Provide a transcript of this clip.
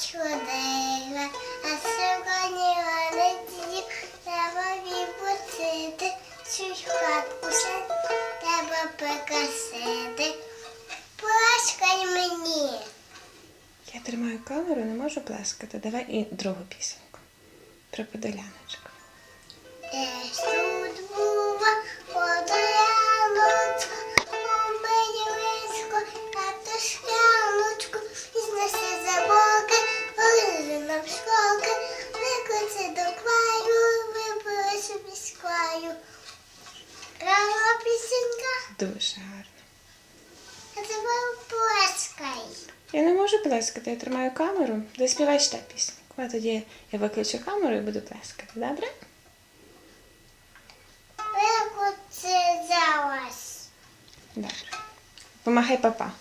ходила, а сьогодні вони дів, треба відпустити, цю хатку ще треба прикрасити. Плескай мені. Я тримаю камеру, не можу плескати. Давай і другу пісеньку. Про подоляночку. Десь тут Дуже гарно. а тепер плескай. Я не можу плескати, я тримаю камеру. Заспівай ще пісню. А тоді я виключу камеру і буду плескати. Добре? Зараз. Добре. Помагай папа.